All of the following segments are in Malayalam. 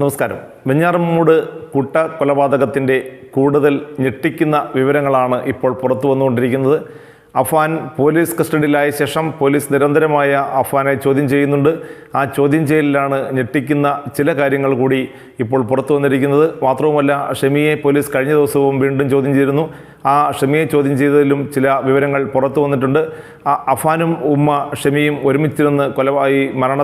നമസ്കാരം. വെഞ്ഞാറമ്മൂട് കുട്ട കൊലപാതകത്തിന്റെ കൂടുതൽ ഞെട്ടിക്കുന്ന വിവരങ്ങളാണ് ഇപ്പോൾ പുറത്തു വന്നുകൊണ്ടിരിക്കുന്നത്. അഫാൻ പോലീസ് കസ്റ്റഡിയിലായ ശേഷം പോലീസ് നിരന്തരമായ അഫാനെ ചോദ്യം ചെയ്യുന്നുണ്ട്. ആ ചോദ്യം ചെയ്യലിലാണ് ഞെട്ടിക്കുന്ന ചില കാര്യങ്ങൾ കൂടി ഇപ്പോൾ പുറത്തു വന്നിരിക്കുന്നത്. മാത്രവുമല്ല ഷമിയെ പോലീസ് കഴിഞ്ഞ ദിവസവും വീണ്ടും ചോദ്യം ചെയ്തിരുന്നു. ആ ഷമിയെ ചോദ്യം ചെയ്തതിലും ചില വിവരങ്ങൾ പുറത്തു വന്നിട്ടുണ്ട്. അഫാനും ഉമ്മ ഷമിയും ഒരുമിച്ചിരുന്ന് കൊലവായി മരണ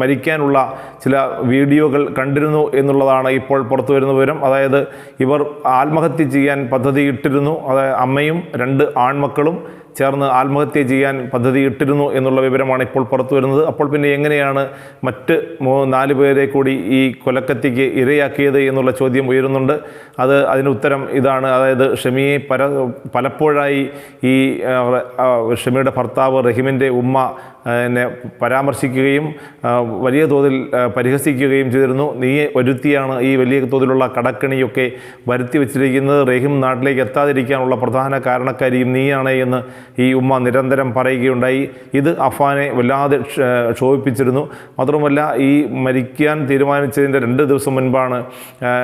മരിക്കാനുള്ള ചില വീഡിയോകൾ കണ്ടിരുന്നു എന്നുള്ളതാണ് ഇപ്പോൾ പുറത്തു വരുന്ന വിവരം. അതായത് ഇവർ ആത്മഹത്യ ചെയ്യാൻ പദ്ധതിയിട്ടിരുന്നു. അതായത് അമ്മയും രണ്ട് ആൺമക്കളും ചേർന്ന് ആത്മഹത്യ ചെയ്യാൻ പദ്ധതി ഇട്ടിരുന്നു എന്നുള്ള വിവരമാണ് ഇപ്പോൾ പുറത്തു വരുന്നത്. അപ്പോൾ പിന്നെ എങ്ങനെയാണ് മറ്റ് മൂ നാല് പേരെ കൂടി ഈ കൊലക്കത്തിക്ക് ഇരയാക്കിയത് എന്നുള്ള ചോദ്യം ഉയരുന്നുണ്ട്. അത് അതിന് ഉത്തരം ഇതാണ്. അതായത് ഷമിയെ പല പലപ്പോഴായി ഈ ഷമിയുടെ ഭർത്താവ് റഹിമിന്റെ ഉമ്മ എന്നെ പരാമർശിക്കുകയും വലിയ തോതിൽ പരിഹസിക്കുകയും ചെയ്തിരുന്നു. നീ ഒരുത്തിയാണ് ഈ വലിയ തോതിലുള്ള കടക്കണിയൊക്കെ വരുത്തി വെച്ചിരിക്കുന്നത്. റഹീം നാട്ടിലേക്ക് എത്താതിരിക്കാനുള്ള പ്രധാന കാരണക്കാരിയും നീയാണ് എന്ന് ഈ ഉമ്മ നിരന്തരം പറയുകയുണ്ടായി. ഇത് അഫാനെ വല്ലാതെ ക്ഷ- ക്ഷോഭിപ്പിച്ചിരുന്നു. മാത്രമല്ല ഈ മരിക്കാൻ തീരുമാനിച്ചതിന്റെ രണ്ട് ദിവസം മുൻപാണ്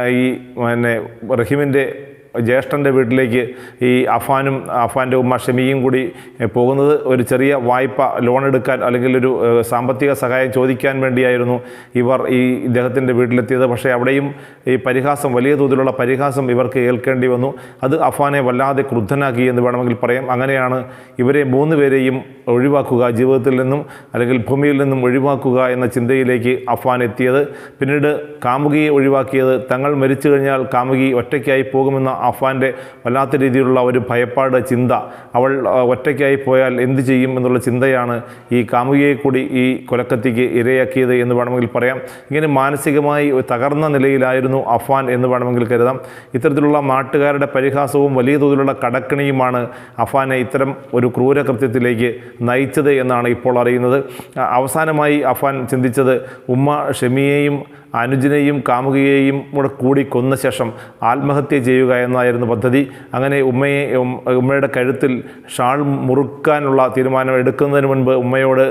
ഈ പിന്നെ റഹീമിന്റെ ജ്യേഷ്ഠന്റെ വീട്ടിലേക്ക് ഈ അഫാനും അഫാന്റെ ഉമ്മ ഷമിയും കൂടി പോകുന്നത് ഒരു ചെറിയ വായ്പ ലോൺ എടുക്കാൻ അല്ലെങ്കിൽ ഒരു സാമ്പത്തിക സഹായം ചോദിക്കാൻ വേണ്ടിയായിരുന്നു ഇവർ ഈ ഇദ്ദേഹത്തിന്റെ വീട്ടിലെത്തിയത്. പക്ഷേ അവിടെയും ഈ പരിഹാസം വലിയ തോതിലുള്ള പരിഹാസം ഇവർക്ക് ഏൽക്കേണ്ടി വന്നു. അത് അഫാനെ വല്ലാതെ ക്രുദ്ധനാക്കി എന്ന് വേണമെങ്കിൽ പറയാം. അങ്ങനെയാണ് ഇവരെ മൂന്ന് പേരെയും ഒഴിവാക്കുക ജീവിതത്തിൽ നിന്നും അല്ലെങ്കിൽ ഭൂമിയിൽ നിന്നും ഒഴിവാക്കുക എന്ന ചിന്തയിലേക്ക് അഫാൻ എത്തിയത്. പിന്നീട് കാമുകിയെ ഒഴിവാക്കിയത്. തങ്ങൾ മരിച്ചു കഴിഞ്ഞാൽ കാമുകി ഒറ്റയ്ക്കായി പോകുമെന്ന അഫാന്റെ വല്ലാത്ത രീതിയിലുള്ള ഒരു ഭയപ്പാട് ചിന്ത. അവൾ ഒറ്റയ്ക്കായി പോയാൽ എന്ത് ചെയ്യും എന്നുള്ള ചിന്തയാണ് ഈ കാമുകിയെ കൂടി ഈ കൊലക്കത്തിക്ക് ഇരയാക്കിയത് എന്ന് വേണമെങ്കിൽ പറയാം. ഇങ്ങനെ മാനസികമായി തകർന്ന നിലയിലായിരുന്നു അഫ്വാൻ എന്ന് വേണമെങ്കിൽ കരുതാം. ഇത്തരത്തിലുള്ള നാട്ടുകാരുടെ പരിഹാസവും വലിയ തോതിലുള്ള കടക്കണിയുമാണ് അഫ്വാനെ ഇത്തരം ഒരു ക്രൂരകൃത്യത്തിലേക്ക് നയിച്ചത് എന്നാണ് ഇപ്പോൾ അറിയുന്നത്. അവസാനമായി അഫ്വാൻ ചിന്തിച്ചത് ഉമ്മ ഷെമിയെയും അനുജനെയും കാമുകിയെയും കൂടെ കൂടി കൊന്ന ശേഷം ആത്മഹത്യ ചെയ്യുക എന്നായിരുന്നു പദ്ധതി. അങ്ങനെ ഉമ്മയെ ഉമ്മയുടെ കഴുത്തിൽ ഷാൾ മുറുക്കാനുള്ള തീരുമാനം എടുക്കുന്നതിന് മുൻപ് ഉമ്മയോട്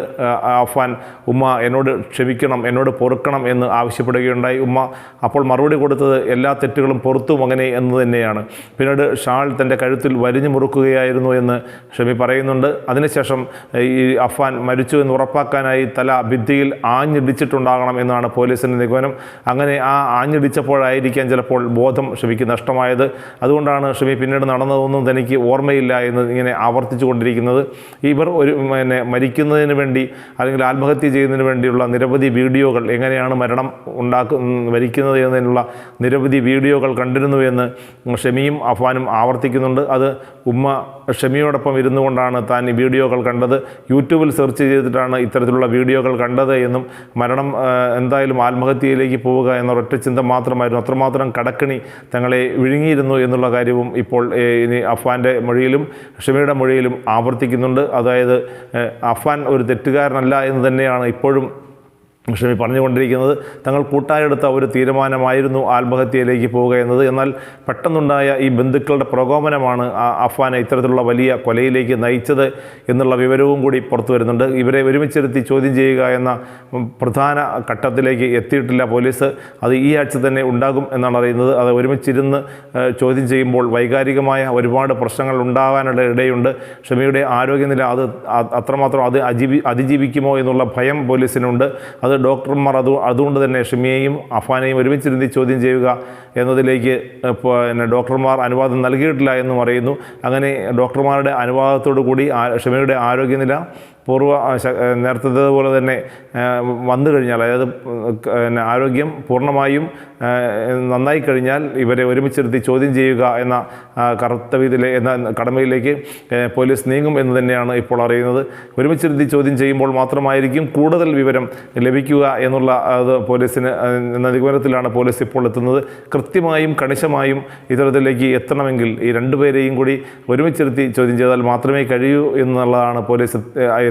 അഫാൻ ഉമ്മ എന്നോട് ക്ഷമിക്കണം എന്നോട് പൊറുക്കണം എന്ന് ആവശ്യപ്പെടുകയുണ്ടായി. ഉമ്മ അപ്പോൾ മറുപടി കൊടുത്തത് എല്ലാ തെറ്റുകളും പുറത്തും അങ്ങനെ എന്ന് തന്നെയാണ്. പിന്നീട് ഷാൾ തന്റെ കഴുത്തിൽ വരിഞ്ഞു മുറുക്കുകയായിരുന്നു എന്ന് ഷമി പറയുന്നുണ്ട്. അതിനുശേഷം ഈ അഫാൻ മരിച്ചു എന്ന് ഉറപ്പാക്കാനായി തല ഭിത്തിയിൽ ആഞ്ഞിടിച്ചിട്ടുണ്ടാകണം എന്നാണ് പോലീസിന്റെ നിഗമനം. അങ്ങനെ ആ ആഞ്ഞടിച്ചപ്പോഴായിരിക്കാം ചിലപ്പോൾ ബോധം ഷമിക്ക് നഷ്ടമായത്. അതുകൊണ്ടാണ് ഷമി പിന്നീട് നടന്നതൊന്നും തനിക്ക് ഓർമ്മയില്ല എന്ന് ഇങ്ങനെ ആവർത്തിച്ചു കൊണ്ടിരിക്കുന്നത്. ഇവർ ഒരു പിന്നെ മരിക്കുന്നതിന് വേണ്ടി അല്ലെങ്കിൽ ആത്മഹത്യ ചെയ്യുന്നതിന് വേണ്ടിയുള്ള നിരവധി വീഡിയോകൾ എങ്ങനെയാണ് മരണം ഉണ്ടാക്കു മരിക്കുന്നത് എന്നതിനുള്ള നിരവധി വീഡിയോകൾ കണ്ടിരുന്നു എന്ന് ഷമിയും അഫ്വാനും ആവർത്തിക്കുന്നുണ്ട്. അത് ഉമ്മ ഷമിയോടൊപ്പം ഇരുന്നു കൊണ്ടാണ് താൻ ഈ വീഡിയോകൾ കണ്ടത്. യൂട്യൂബിൽ സെർച്ച് ചെയ്തിട്ടാണ് ഇത്തരത്തിലുള്ള വീഡിയോകൾ കണ്ടത് എന്നും മരണം എന്തായാലും എന്തായാലും ആത്മഹത്യയിലേക്ക് പോവുക എന്ന ഒറ്റ ചിന്ത മാത്രമായിരുന്നു. അത്രമാത്രം കടക്കണി തങ്ങളെ വിഴുങ്ങിയിരുന്നു എന്നുള്ള കാര്യവും ഇപ്പോൾ ഇനി അഫ്വാന്റെ മൊഴിയിലും ഷമിയുടെ മൊഴിയിലും ആവർത്തിക്കുന്നുണ്ട്. അതായത് അഫ്വാൻ ഒരു തെറ്റുകാരനല്ല എന്ന് തന്നെയാണ് ഇപ്പോഴും ഷമി പറഞ്ഞുകൊണ്ടിരിക്കുന്നത് തങ്ങൾ കൂട്ടായെടുത്ത ഒരു തീരുമാനമായിരുന്നു ആത്മഹത്യയിലേക്ക് പോവുക എന്നത്. എന്നാൽ പെട്ടെന്നുണ്ടായ ഈ ബന്ധുക്കളുടെ പ്രകോപനമാണ് അഫ്വാനെ ഇത്തരത്തിലുള്ള വലിയ കൊലയിലേക്ക് നയിച്ചത് എന്നുള്ള വിവരവും കൂടി പുറത്തു വരുന്നുണ്ട്. ഇവരെ ഒരുമിച്ചിരുത്തി ചോദ്യം ചെയ്യുക എന്ന പ്രധാന ഘട്ടത്തിലേക്ക് എത്തിയിട്ടില്ല പോലീസ്. അത് ഈ ആഴ്ച തന്നെ ഉണ്ടാകും എന്നാണ് അറിയുന്നത്. അത് ഒരുമിച്ചിരുന്ന് ചോദ്യം ചെയ്യുമ്പോൾ വൈകാരികമായ ഒരുപാട് പ്രശ്നങ്ങൾ ഉണ്ടാകാനുള്ള ഇടയുണ്ട്. ഷമിയുടെ ആരോഗ്യനില അത് അത്രമാത്രം അത് അതിജീവിക്കുമോ എന്നുള്ള ഭയം പോലീസിനുണ്ട്. അത് ഡോക്ടർമാർ അത് അതുകൊണ്ട് തന്നെ ഷിമിയെയും അഫാനെയും ഒരുമിച്ചിരുന്ന് ചോദ്യം ചെയ്യുക എന്നതിലേക്ക് പിന്നെ ഡോക്ടർമാർ അനുവാദം നൽകിയിട്ടില്ല എന്നും അറിയുന്നു അങ്ങനെ ഡോക്ടർമാരുടെ അനുവാദത്തോടു കൂടി ഷിമയുടെ ആരോഗ്യനില പൂർവ നേരത്തേതുപോലെ തന്നെ വന്നു കഴിഞ്ഞാൽ അതായത് പിന്നെ ആരോഗ്യം പൂർണമായും നന്നായി കഴിഞ്ഞാൽ ഇവരെ ഒരുമിച്ചിരുത്തി ചോദ്യം ചെയ്യുക എന്ന കർത്തവ്യത്തിലെ എന്ന കടമയിലേക്ക് പോലീസ് നീങ്ങും എന്ന് തന്നെയാണ് ഇപ്പോൾ അറിയുന്നത്. ഒരുമിച്ചിരുത്തി ചോദ്യം ചെയ്യുമ്പോൾ മാത്രമായിരിക്കും കൂടുതൽ വിവരം ലഭിക്കുക എന്നുള്ള അത് പോലീസിന് നിഗമനത്തിലാണ് പോലീസ് ഇപ്പോൾ എത്തുന്നത്. കൃത്യമായും കണിശമായും ഇത്തരത്തിലേക്ക് എത്തണമെങ്കിൽ ഈ രണ്ടുപേരെയും കൂടി ഒരുമിച്ചിരുത്തി ചോദ്യം ചെയ്താൽ മാത്രമേ കഴിയൂ എന്നുള്ളതാണ് പോലീസ്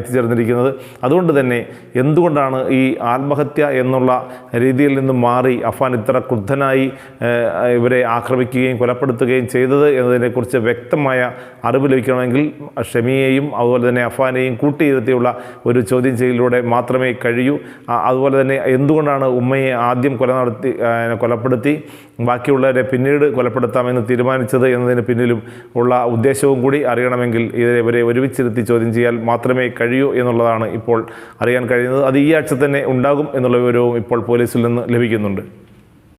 എത്തിച്ചേർന്നിരിക്കുന്നത് അതുകൊണ്ട് തന്നെ എന്തുകൊണ്ടാണ് ഈ ആത്മഹത്യ എന്നുള്ള രീതിയിൽ നിന്ന് മാറി അഫാൻ ഇത്ര ക്രുദ്ധനായി ഇവരെ ആക്രമിക്കുകയും കൊലപ്പെടുത്തുകയും ചെയ്തത് എന്നതിനെക്കുറിച്ച് വ്യക്തമായ അറിവ് ലഭിക്കണമെങ്കിൽ ഷമിയെയും അതുപോലെ തന്നെ അഫാനെയും കൂട്ടിയിരുത്തിയുള്ള ഒരു ചോദ്യം ചെയ്യലിലൂടെ മാത്രമേ കഴിയൂ. അതുപോലെ തന്നെ എന്തുകൊണ്ടാണ് ഉമ്മയെ ആദ്യം കൊല നടത്തി കൊലപ്പെടുത്തി ബാക്കിയുള്ളവരെ പിന്നീട് കൊലപ്പെടുത്താമെന്ന് തീരുമാനിച്ചത് എന്നതിന് പിന്നിലും ഉള്ള ഉദ്ദേശവും കൂടി അറിയണമെങ്കിൽ ഇവരെ ഒരുമിച്ചിരുത്തി ചോദ്യം ചെയ്യാൻ മാത്രമേ കഴിയൂ എന്നുള്ളതാണ് ഇപ്പോൾ അറിയാൻ കഴിയുന്നത്. അത് ഈ ആഴ്ച തന്നെ ഉണ്ടാകും എന്നുള്ള വിവരവും ഇപ്പോൾ പോലീസിൽ നിന്ന് ലഭിക്കുന്നുണ്ട്.